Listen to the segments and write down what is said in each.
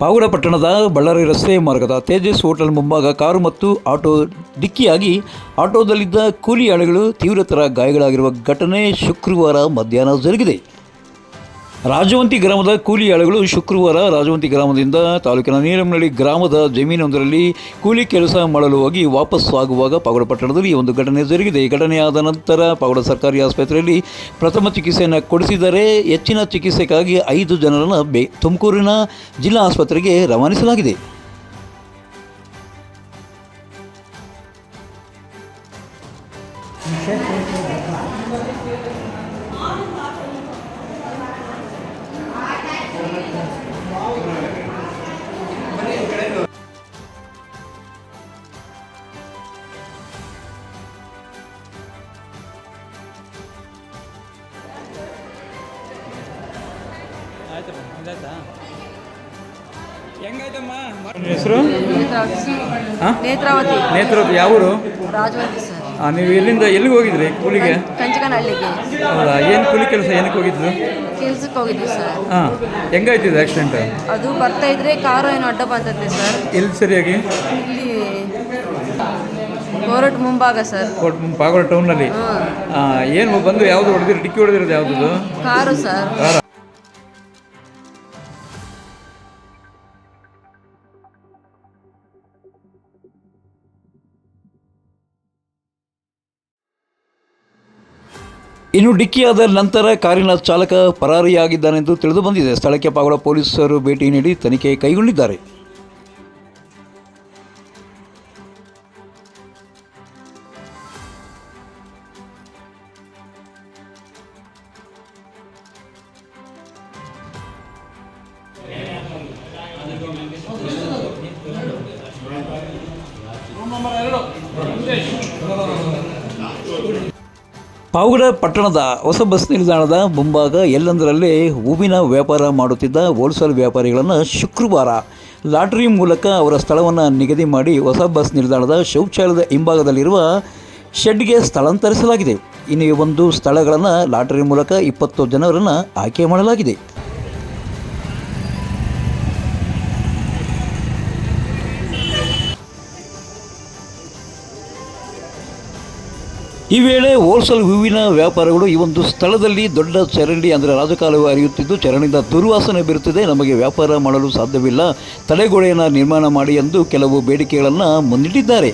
ಪಾವಗಡ ಪಟ್ಟಣದ ಬಳ್ಳಾರಿ ರಸ್ತೆ ಮಾರ್ಗದ ತೇಜಸ್ ಹೋಟೆಲ್ ಮುಂಭಾಗ ಕಾರು ಮತ್ತು ಆಟೋ ಡಿಕ್ಕಿಯಾಗಿ ಆಟೋದಲ್ಲಿದ್ದ ಕೂಲಿ ಆಳುಗಳು ತೀವ್ರತರ ಗಾಯಗಳಾಗಿರುವ ಘಟನೆ ಶುಕ್ರವಾರ ಮಧ್ಯಾಹ್ನ ಜರುಗಿದೆ. ರಾಜವಂತಿ ಗ್ರಾಮದ ಕೂಲಿ ಆಳುಗಳು ಶುಕ್ರವಾರ ರಾಜವಂತಿ ಗ್ರಾಮದಿಂದ ತಾಲೂಕಿನ ನೀರಮನಹಳ್ಳಿ ಗ್ರಾಮದ ಜಮೀನೊಂದರಲ್ಲಿ ಕೂಲಿ ಕೆಲಸ ಮಾಡಲು ಹೋಗಿ ವಾಪಸ್ ಆಗುವಾಗ ಪಾವಗಡ ಪಟ್ಟಣದಲ್ಲಿ ಒಂದು ಘಟನೆ ಜರುಗಿದೆ. ಈ ಘಟನೆಯಾದ ನಂತರ ಪಾವಗಡ ಸರ್ಕಾರಿ ಆಸ್ಪತ್ರೆಯಲ್ಲಿ ಪ್ರಥಮ ಚಿಕಿತ್ಸೆಯನ್ನು ಕೊಡಿಸಿದರೆ ಹೆಚ್ಚಿನ ಚಿಕಿತ್ಸೆಗಾಗಿ ಐದು ಜನರನ್ನು ಬೆ ತುಮಕೂರಿನ ಜಿಲ್ಲಾ ಆಸ್ಪತ್ರೆಗೆ ರವಾನಿಸಲಾಗಿದೆ. ಹೆಸರು? ನೇತ್ರಾವತಿ? ನೇತ್ರಾವತಿ. ಯಾವ ಊರು ರಾಜವಂತಿ ಸರ್. ನೀವು ಎಲ್ಲಿಂದ ಎಲ್ಲಿಗೆ ಹೋಗಿದ್ರಿ ಕೂಲಿಗೆ? ಕಂಚಕನಹಳ್ಳಿಗೆ. ಹೌದಾ ಏನು ಕೂಲಿ ಕೆಲಸ ಏನಕ್ಕೆ ಹೋಗಿದ್ದು? ಕೆಲ್ಸಕ್ಕೆ ಹೋಗಿದ್ವಿ ಸರ್. ಹಾಂ ಹೆಂಗಾಯ್ತಿದು ಆಕ್ಸಿಡೆಂಟ್ ಅದು ಬರ್ತಾ ಇದ್ರೆ ಕಾರು ಏನೋ ಅಡ್ಡ ಬಂತಂತೆ ಸರ್. ಎಲ್ಲಿ ಸರಿಯಾಗಿ? ಇಲ್ಲಿ ಕೋರಟ್ ಮುಂಭಾಗ ಸರ್. ಕೋಟ್ ಪಾಗೋಡ ಟೌನಲ್ಲಿ ಹಾಂ. ಏನು ಬಂದು ಯಾವುದು ಹೊಡೆದಿರಿ ಡಿಕ್ಕಿ ಹೊಡೆದಿರೋದು ಯಾವುದು ಕಾರು ಸರ್. ಇನ್ನು ಡಿಕ್ಕಿಯಾದ ನಂತರ ಕಾರಿನ ಚಾಲಕ ಪರಾರಿಯಾಗಿದ್ದಾನೆಂದು ತಿಳಿದು ಬಂದಿದೆ. ಸ್ಥಳಕ್ಕೆ ಪಾವಗಡ ಪೊಲೀಸರು ಭೇಟಿ ನೀಡಿ ತನಿಖೆ ಕೈಗೊಂಡಿದ್ದಾರೆ. ಪಾವಗಡ ಪಟ್ಟಣದ ಹೊಸ ಬಸ್ ನಿಲ್ದಾಣದ ಮುಂಭಾಗ ಎಲ್ಲಂದರಲ್ಲೇ ಹೂವಿನ ವ್ಯಾಪಾರ ಮಾಡುತ್ತಿದ್ದ ಹೋಲ್ಸೇಲ್ ವ್ಯಾಪಾರಿಗಳನ್ನು ಶುಕ್ರವಾರ ಲಾಟರಿ ಮೂಲಕ ಅವರ ಸ್ಥಳವನ್ನು ನಿಗದಿ ಮಾಡಿ ಹೊಸ ಬಸ್ ನಿಲ್ದಾಣದ ಶೌಚಾಲಯದ ಹಿಂಭಾಗದಲ್ಲಿರುವ ಶೆಡ್ಗೆ ಸ್ಥಳಾಂತರಿಸಲಾಗಿದೆ. ಇನ್ನು ಒಂದು ಸ್ಥಳಗಳನ್ನು ಲಾಟರಿ ಮೂಲಕ ಇಪ್ಪತ್ತು ಜನರನ್ನು ಆಯ್ಕೆ ಮಾಡಲಾಗಿದೆ. ಈ ವೇಳೆ ಹೋಲ್ಸೇಲ್ ಹೂವಿನ ವ್ಯಾಪಾರಗಳು ಈ ಒಂದು ಸ್ಥಳದಲ್ಲಿ ದೊಡ್ಡ ಚರಂಡಿ ಅಂದರೆ ರಾಜಕಾಲುವೆ ಹರಿಯುತ್ತಿದ್ದು, ಚರಂಡಿಯಿಂದ ದುರ್ವಾಸನೆ ಬೀರುತ್ತಿದೆ. ನಮಗೆ ವ್ಯಾಪಾರ ಮಾಡಲು ಸಾಧ್ಯವಿಲ್ಲ. ತಡೆಗೋಡೆಯನ್ನು ನಿರ್ಮಾಣ ಮಾಡಿ ಎಂದು ಕೆಲವು ಬೇಡಿಕೆಗಳನ್ನು ಮುಂದಿಟ್ಟಿದ್ದಾರೆ.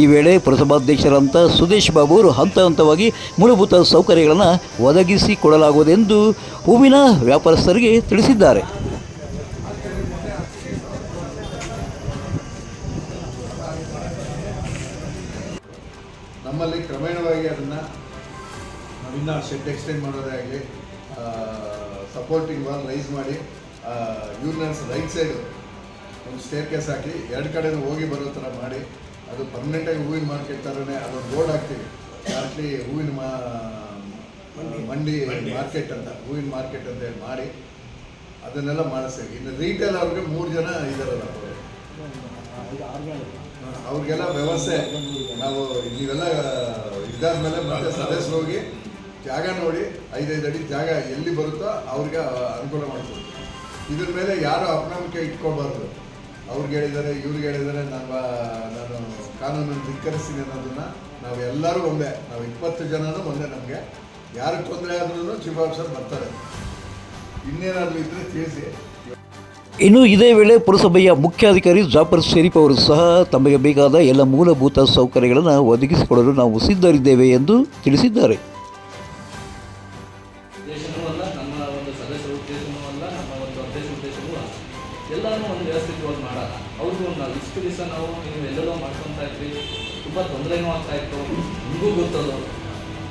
ಈ ವೇಳೆ ಪುರಸಭಾಧ್ಯಕ್ಷರಂತ ಸುದೇಶ್ ಬಾಬು ಅವರು ಹಂತ ಹಂತವಾಗಿ ಮೂಲಭೂತ ಸೌಕರ್ಯಗಳನ್ನು ಒದಗಿಸಿಕೊಡಲಾಗುವುದೆಂದು ಹೂವಿನ ವ್ಯಾಪಾರಸ್ಥರಿಗೆ ತಿಳಿಸಿದ್ದಾರೆ. ನಮ್ಮಲ್ಲಿ ಕ್ರಮೇಣವಾಗಿ ಅದನ್ನು ನಾವಿನ್ನ ಶೆಡ್ ಎಕ್ಸ್ಟೆಂಡ್ ಮಾಡೋದೇ ಆಗಲಿ ಸಪೋರ್ಟಿಂಗ್ ವಾಲ್ ರೈಸ್ ಮಾಡಿ ಯೂನಿಯನ್ಸ್ ರೈಟ್ ಸೈಡ್ ಒಂದು ಸ್ಟೇರ್ ಕೇಸ್ ಹಾಕಿ ಎರಡು ಕಡೆನೂ ಹೋಗಿ ಬರೋ ಥರ ಮಾಡಿ ಅದು ಪರ್ಮನೆಂಟಾಗಿ ಹೂವಿನ ಮಾರ್ಕೆಟ್ ಥರನೇ ಅದೊಂದು ಬೋರ್ಡ್ ಹಾಕ್ತೀವಿ ಜಾಸ್ತಿ ಹೂವಿನ ಮಾ ಮಂಡಿ ಮಾರ್ಕೆಟ್ ಅಂತ ಹೂವಿನ ಮಾರ್ಕೆಟ್ ಅಂತ ಹೇಳಿ ಮಾಡಿ ಅದನ್ನೆಲ್ಲ ಮಾಡಿಸ್ತೀವಿ ಇನ್ನು ರೀಟೇಲ್ ಅವ್ರಿಗೆ ಮೂರು ಜನ ಇದಾರಲ್ಲ ಅವರು ಅವ್ರಿಗೆಲ್ಲ ವ್ಯವಸ್ಥೆ. ನಾವು ನೀವೆಲ್ಲ ಇದಾದ್ಮೇಲೆ ಮತ್ತೆ ಸದಸ್ಯರು ಹೋಗಿ ಜಾಗ ನೋಡಿ, ಐದೈದು ಅಡಿ ಜಾಗ ಎಲ್ಲಿ ಬರುತ್ತೋ ಅವ್ರಿಗೆ ಅನುಕೂಲ ಮಾಡ್ತೀವಿ. ಇದ್ರ ಮೇಲೆ ಯಾರು ಅಪನಂಬಿಕೆ ಇಟ್ಕೋಬಾರ್ದು. ಅವ್ರಿಗೆ ಹೇಳಿದ್ದಾರೆ, ಇವ್ರಿಗೆ ಹೇಳಿದ್ದಾರೆ ನಾನು ನಾನು ಕಾನೂನನ್ನು ಧಿಕ್ಕರಿಸ್ತೀನಿ ಅನ್ನೋದನ್ನ ನಾವು ಎಲ್ಲರೂ ಒಂದೇ. ನಾವು ಇಪ್ಪತ್ತು ಜನನೂ ಒಂದೇ ನಮಗೆ. ಯಾರಿಗೆ ತೊಂದರೆ ಆದ್ರೂ ಚೀಫ್ ಆಫೀಸರ್ ಬರ್ತಾರೆ. ಇನ್ನೇನಾದರೂ ಇದ್ರೆ ತಿಳಿಸಿ. ಇನ್ನು ಇದೇ ವೇಳೆ ಪುರಸಭೆಯ ಮುಖ್ಯಾಧಿಕಾರಿ ಜಾಫರ್ ಶರೀಫ್ ಅವರು ಸಹ ತಮಗೆ ಬೇಕಾದ ಎಲ್ಲ ಮೂಲಭೂತ ಸೌಕರ್ಯಗಳನ್ನು ಒದಗಿಸಿಕೊಡಲು ನಾವು ಸಿದ್ಧರಿದ್ದೇವೆ ಎಂದು ತಿಳಿಸಿದ್ದಾರೆ.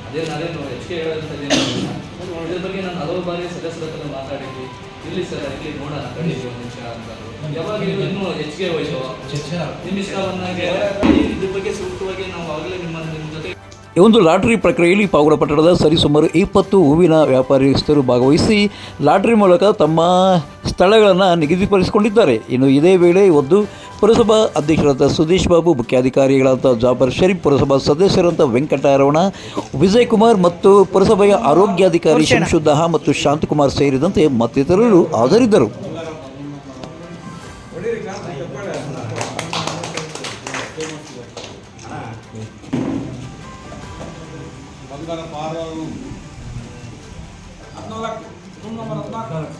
ಅದೇ ನಾನೇನು ಹೆಚ್ಚಿಗೆ ಹೇಳೋದಂತ. ಇದ್ರ ಬಗ್ಗೆ ನಾನು ಹಲವು ಬಾರಿ ಸದಸ್ಯರ ಹತ್ರ ಮಾತಾಡಿದ್ವಿ. ಇಲ್ಲಿ ಸರ್ ಇಲ್ಲಿ ನೋಡೋಣ ಕಡೀಲಿ ಒಂದು ನಿಮಿಷ ಅಂತ ಯಾವಾಗ ಇದು ಇನ್ನೂ ಹೆಚ್ಚಿಗೆ ಹೋಯ್ತು ನಿಮ್ಮ ಇಷ್ಟವನ್ನಾಗೆ ಇದ್ರ ಬಗ್ಗೆ ಸೂಕ್ತವಾಗಿ ನಾವು ಆಗಲೇ ನಿಮ್ಮ ನಿಮ್ಮ ಜೊತೆ ಈ ಒಂದು ಲಾಟರಿ ಪ್ರಕ್ರಿಯೆಯಲ್ಲಿ ಪಾವಗಡ ಪಟ್ಟಣದ ಸರಿಸುಮಾರು ಇಪ್ಪತ್ತು ಹೂವಿನ ವ್ಯಾಪಾರಸ್ಥರು ಭಾಗವಹಿಸಿ ಲಾಟರಿ ಮೂಲಕ ತಮ್ಮ ಸ್ಥಳಗಳನ್ನು ನಿಗದಿಪಡಿಸಿಕೊಂಡಿದ್ದಾರೆ. ಇನ್ನು ಇದೇ ವೇಳೆ ಒಂದು ಪುರಸಭಾ ಅಧ್ಯಕ್ಷರಾದ ಸುದೀಶ್ ಬಾಬು ಮುಖ್ಯಾಧಿಕಾರಿಗಳಾದ ಜಾಫರ್ ಶರೀಫ್ ಪುರಸಭಾ ಸದಸ್ಯರಂತ ವೆಂಕಟರಮಣ ವಿಜಯ್ ಕುಮಾರ್ ಮತ್ತು ಪುರಸಭೆಯ ಆರೋಗ್ಯಾಧಿಕಾರಿ ಶಂಶುದ್ದಹ ಮತ್ತು ಶಾಂತಕುಮಾರ್ ಸೇರಿದಂತೆ ಮತ್ತಿತರರು ಹಾಜರಿದ್ದರು. గల పారారు ಹದಿನಾಲ್ಕು ರೂಮ್ ನಂಬರ್ ಹದಿನಾಲ್ಕು